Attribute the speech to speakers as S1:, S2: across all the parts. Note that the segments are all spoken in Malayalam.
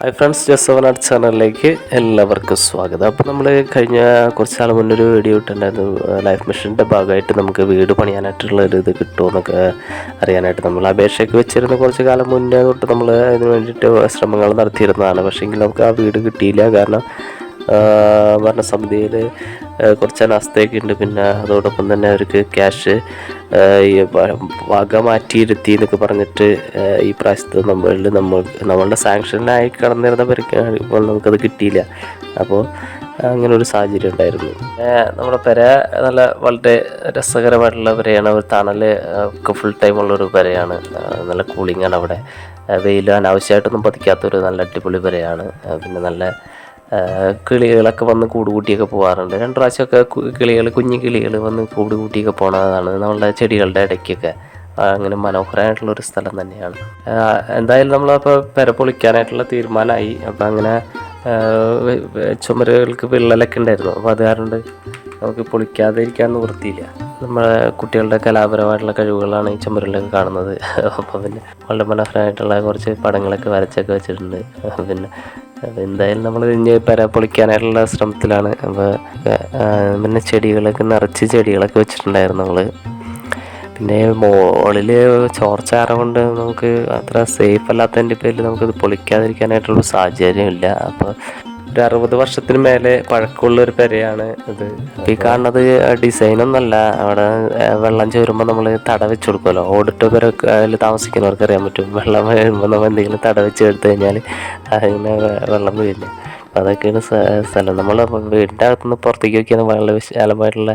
S1: ഹായ് ഫ്രണ്ട്സ് ജസവനാട് ചാനലിലേക്ക് എല്ലാവർക്കും സ്വാഗതം. അപ്പോൾ നമ്മൾ കഴിഞ്ഞ കുറച്ച് നാൾ മുന്നൊരു വീഡിയോ ഇട്ടുണ്ടായിരുന്നു ലൈഫ് മിഷന്റെ ഭാഗമായിട്ട് നമുക്ക് വീട് പണിയാനായിട്ടുള്ള ഒരു ഇത് കിട്ടുമെന്നൊക്കെ അറിയാനായിട്ട് നമ്മൾ അപേക്ഷയൊക്കെ വെച്ചിരുന്ന. കുറച്ച് കാലം മുന്നേ തൊട്ട് നമ്മൾ അതിന് വേണ്ടിയിട്ട് ശ്രമങ്ങൾ നടത്തിയിരുന്നതാണ്. പക്ഷേങ്കിൽ നമുക്ക് ആ വീട് കിട്ടിയില്ല. കാരണം ഭരണസമിതിയിൽ കുറച്ച് അനാസ്ഥയൊക്കെ ഉണ്ട്. പിന്നെ അതോടൊപ്പം തന്നെ അവർക്ക് ക്യാഷ് ഈ വക മാറ്റിയിരുത്തി എന്നൊക്കെ പറഞ്ഞിട്ട് ഈ പ്രാവശ്യത്തെ നമ്മളിൽ നമ്മൾ നമ്മളുടെ സാങ്ഷനായി കടന്നിരുന്ന പേർക്ക് ഇപ്പോൾ നമുക്കത് കിട്ടിയില്ല. അപ്പോൾ അങ്ങനെ ഒരു സാഹചര്യം ഉണ്ടായിരുന്നു. നമ്മുടെ പെര നല്ല വളരെ രസകരമായിട്ടുള്ള പെരയാണ്. ഒരു തണൽ ഒക്കെ ഫുൾ ടൈം ഉള്ളൊരു പെരയാണ്. നല്ല കൂളിംഗ് ആണ് അവിടെ. വെയിൽ അനാവശ്യമായിട്ടൊന്നും പതിക്കാത്തൊരു നല്ല അടിപൊളി പെരയാണ്. പിന്നെ നല്ല കിളികളൊക്കെ വന്ന് കൂട് കൂട്ടിയൊക്കെ പോകാറുണ്ട് രണ്ട് പ്രാവശ്യമൊക്കെ കിളികൾ കുഞ്ഞു കിളികൾ വന്ന് കൂട് കൂട്ടിയൊക്കെ പോണതാണ് നമ്മളുടെ ചെടികളുടെ ഇടയ്ക്കൊക്കെ. അങ്ങനെ മനോഹരമായിട്ടുള്ള ഒരു സ്ഥലം തന്നെയാണ്. എന്തായാലും നമ്മളപ്പോൾ പെര പൊളിക്കാനായിട്ടുള്ള തീരുമാനമായി. അപ്പം അങ്ങനെ ചുമരുകൾക്ക് വിള്ളലൊക്കെ ഉണ്ടായിരുന്നു. അപ്പോൾ അത് കാരണം നമുക്ക് പൊളിക്കാതെ ഇരിക്കാൻ നിവൃത്തിയില്ല. നമ്മളെ കുട്ടികളുടെ കലാപരമായിട്ടുള്ള കഴിവുകളാണ് ഈ ചുമരിലൊക്കെ കാണുന്നത്. അപ്പോൾ പിന്നെ വളരെ മനോഹരമായിട്ടുള്ള കുറച്ച് പടങ്ങളൊക്കെ വരച്ചൊക്കെ വെച്ചിട്ടുണ്ട്. പിന്നെ എന്തായാലും നമ്മൾ ഇനി പര പൊളിക്കാനായിട്ടുള്ള ശ്രമത്തിലാണ്. അപ്പോൾ പിന്നെ ചെടികളൊക്കെ നിറച്ച് ചെടികളൊക്കെ വെച്ചിട്ടുണ്ടായിരുന്നു നമ്മൾ പിന്നെ മോളിൽ ചോർച്ച കാരണം കൊണ്ട് നമുക്ക് അത്ര സേഫ് അല്ലാത്തതിന്റെ പേരിൽ നമുക്കിത് പൊളിക്കാതിരിക്കാനായിട്ടുള്ള സാഹചര്യമില്ല. അപ്പോൾ ഒരു അറുപത് വർഷത്തിന് മേലെ പഴക്കമുള്ള ഒരു പെരയാണ് ഇത്. ഈ കാണുന്നത് ഡിസൈനൊന്നല്ല. അവിടെ വെള്ളം ചേരുമ്പോൾ നമ്മൾ തട വെച്ച് കൊടുക്കുമല്ലോ ഓടിട്ട് അതിൽ താമസിക്കുന്നവർക്ക് അറിയാൻ പറ്റും. വെള്ളം വരുമ്പോൾ നമ്മൾ എന്തെങ്കിലും തട വെച്ച് എടുത്തു കഴിഞ്ഞാൽ അതിങ്ങനെ വെള്ളം വീഴില്ല അതൊക്കെയാണ് സ്ഥലം. നമ്മൾ വീടിന്റെ അകത്തുനിന്ന് പുറത്തേക്ക് നോക്കിയാൽ വളരെ വിശാലമായിട്ടുള്ള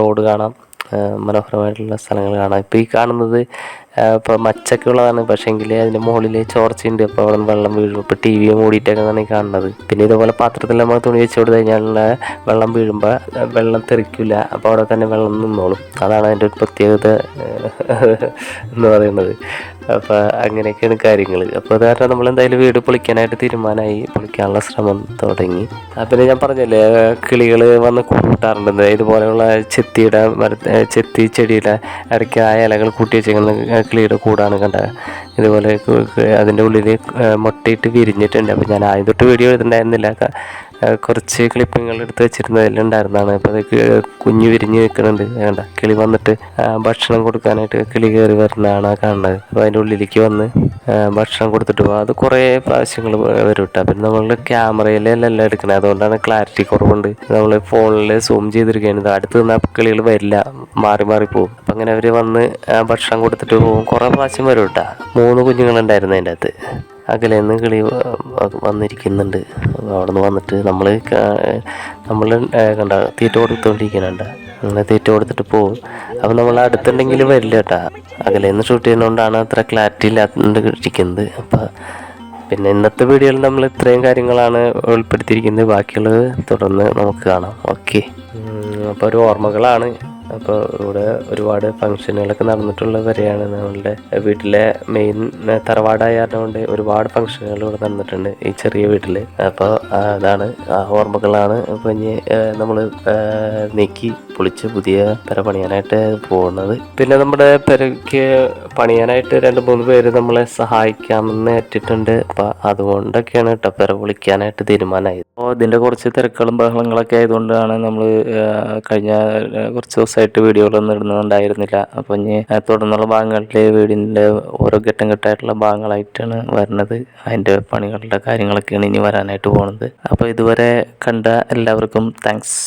S1: റോഡ് കാണാം. മനോഹരമായിട്ടുള്ള സ്ഥലങ്ങൾ കാണാം. ഇപ്പോൾ ഈ കാണുന്നത് ഇപ്പോൾ മച്ചൊക്കെ ഉള്ളതാണ് പക്ഷേങ്കിൽ അതിന്റെ മുകളിൽ ചോർച്ചയുണ്ട്. അപ്പോൾ അവിടെ വെള്ളം വീഴും. ഇപ്പോൾ ടി വി മൂടിയിട്ടൊക്കെയാണ് കാണുന്നത്. പിന്നെ ഇതുപോലെ പാത്രത്തിൽ നമ്മൾ തുണി വെച്ച് കൊടുത്തു കഴിഞ്ഞാൽ വെള്ളം വീഴുമ്പോൾ വെള്ളം തെറിക്കില്ല അപ്പോൾ അവിടെ തന്നെ വെള്ളം നിന്നോളും. അതാണ് അതിന്റെ ഒരു പ്രത്യേകത എന്ന് പറയുന്നത്. അപ്പോൾ അങ്ങനെയൊക്കെയാണ് കാര്യങ്ങൾ അപ്പോൾ അത് കാരണം നമ്മൾ എന്തായാലും വീട് പൊളിക്കാനായിട്ട് തീരുമാനമായി. പൊളിക്കാനുള്ള ശ്രമം തുടങ്ങി. പിന്നെ ഞാൻ പറഞ്ഞല്ലേ കിളികൾ വന്ന് കൂട്ടാറുണ്ട്. ഇതുപോലെയുള്ള ചെത്തിയുടെ മര ചെത്തി ചെടിയുടെ ഇടയ്ക്ക് ആ ഇലകൾ കൂട്ടി വെച്ചേക്കുന്ന കിളിയുടെ കൂടാണ് കണ്ടത്. ഇതുപോലെ അതിന്റെ ഉള്ളിൽ മുട്ടയിട്ട് വിരിഞ്ഞിട്ടുണ്ട്. അപ്പോൾ ഞാൻ ആദ്യം തൊട്ട് വീഡിയോ ആ, കുറച്ച് ക്ലിപ്പിങ്ങൾ എടുത്ത് വെച്ചിരുന്നതിലുണ്ടായിരുന്നതാണ് അപ്പോൾ അത് കുഞ്ഞു വിരിഞ്ഞ് നിൽക്കുന്നുണ്ട്. വേണ്ട കിളി വന്നിട്ട് ഭക്ഷണം കൊടുക്കാനായിട്ട് കിളി കയറി വരുന്നതാണ് കാണുന്നത്. അപ്പോൾ അതിന്റെ ഉള്ളിലേക്ക് വന്ന് ഭക്ഷണം കൊടുത്തിട്ട് പോകും അത് കുറേ പ്രാവശ്യങ്ങൾ വരും കേട്ടോ. പിന്നെ നമ്മൾ ക്യാമറയിലല്ല എടുക്കണത് അതുകൊണ്ടാണ് ക്ലാരിറ്റി കുറവുണ്ട്. നമ്മൾ ഫോണിൽ സൂം ചെയ്തിരിക്കുകയാണ്. അടുത്ത് നിന്ന് കിളികൾ വരില്ല. മാറി മാറി പോകും അപ്പം അങ്ങനെ അവർ വന്ന് ഭക്ഷണം കൊടുത്തിട്ട് പോകും കുറേ പ്രാവശ്യം വരും കേട്ടോ. മൂന്ന് കുഞ്ഞുങ്ങളുണ്ടായിരുന്നു അതിന്റെ അകത്ത്. അകലെ നിന്ന് കിളി വന്നിരിക്കുന്നുണ്ട് വന്നിരിക്കുന്നുണ്ട്. അവിടെ നിന്ന് വന്നിട്ട് നമ്മൾ നമ്മൾ കണ്ട തീറ്റ കൊടുത്തുകൊണ്ടിരിക്കുന്നുണ്ട് അങ്ങനെ തീറ്റ കൊടുത്തിട്ട് പോകും അപ്പം നമ്മൾ അടുത്തുണ്ടെങ്കിൽ വരില്ല കേട്ടാ. അകലെ നിന്ന് ഷൂട്ട് ചെയ്യുന്നതുകൊണ്ടാണ് അത്ര ക്ലാരിറ്റി ഇല്ലാത്തത് ഇരിക്കുന്നത്. അപ്പം പിന്നെ ഇന്നത്തെ വീഡിയോയിൽ നമ്മൾ ഇത്രയും കാര്യങ്ങളാണ് ഉൾപ്പെടുത്തിയിരിക്കുന്നത്. ബാക്കിയുള്ളത് തുടർന്ന് നമുക്ക് കാണാം. ഓക്കെ അപ്പോൾ ഒരു ഓർമ്മകളാണ്. അപ്പോൾ ഇവിടെ ഒരുപാട് ഫംഗ്ഷനുകളൊക്കെ നടന്നിട്ടുള്ള വരെയാണ്. നമ്മളുടെ വീട്ടിലെ മെയിൻ തറവാടായ കാരണം കൊണ്ട് ഒരുപാട് ഫംഗ്ഷനുകൾ ഇവിടെ നടന്നിട്ടുണ്ട് ഈ ചെറിയ വീട്ടിൽ അപ്പോൾ അതാണ് ആ ഓർമ്മകളാണ് അപ്പോൾ ഇനി നമ്മൾ നീക്കി പൊളിച്ച് പുതിയ പെര പണിയാനായിട്ട് പോകുന്നത്. പിന്നെ നമ്മുടെ പെരയ്ക്ക് പണിയാനായിട്ട് രണ്ട് മൂന്ന് പേര് നമ്മളെ സഹായിക്കാമെന്ന് ഏറ്റിട്ടുണ്ട്. അപ്പം അതുകൊണ്ടൊക്കെയാണ് കേട്ടോ വിളിക്കാനായിട്ട് തീരുമാനമായത് അപ്പോൾ ഇതിന്റെ കുറച്ച് തിരക്കുകളും ബഹളങ്ങളൊക്കെ ആയതുകൊണ്ടാണ് നമ്മൾ കഴിഞ്ഞ കുറച്ച് ദിവസമായിട്ട് വീഡിയോകളൊന്നും ഇടുന്നുണ്ടായിരുന്നില്ല. അപ്പൊ ഇനി തുടർന്നുള്ള ഭാഗങ്ങളിലെ വീടിന്റെ ഓരോ ഘട്ടം ഘട്ടമായിട്ടുള്ള ഭാഗങ്ങളായിട്ടാണ് വരുന്നത് അതിന്റെ പണികളുടെ കാര്യങ്ങളൊക്കെയാണ് ഇനി വരാനായിട്ട് പോകുന്നത് അപ്പോൾ ഇതുവരെ കണ്ട എല്ലാവർക്കും താങ്ക്സ്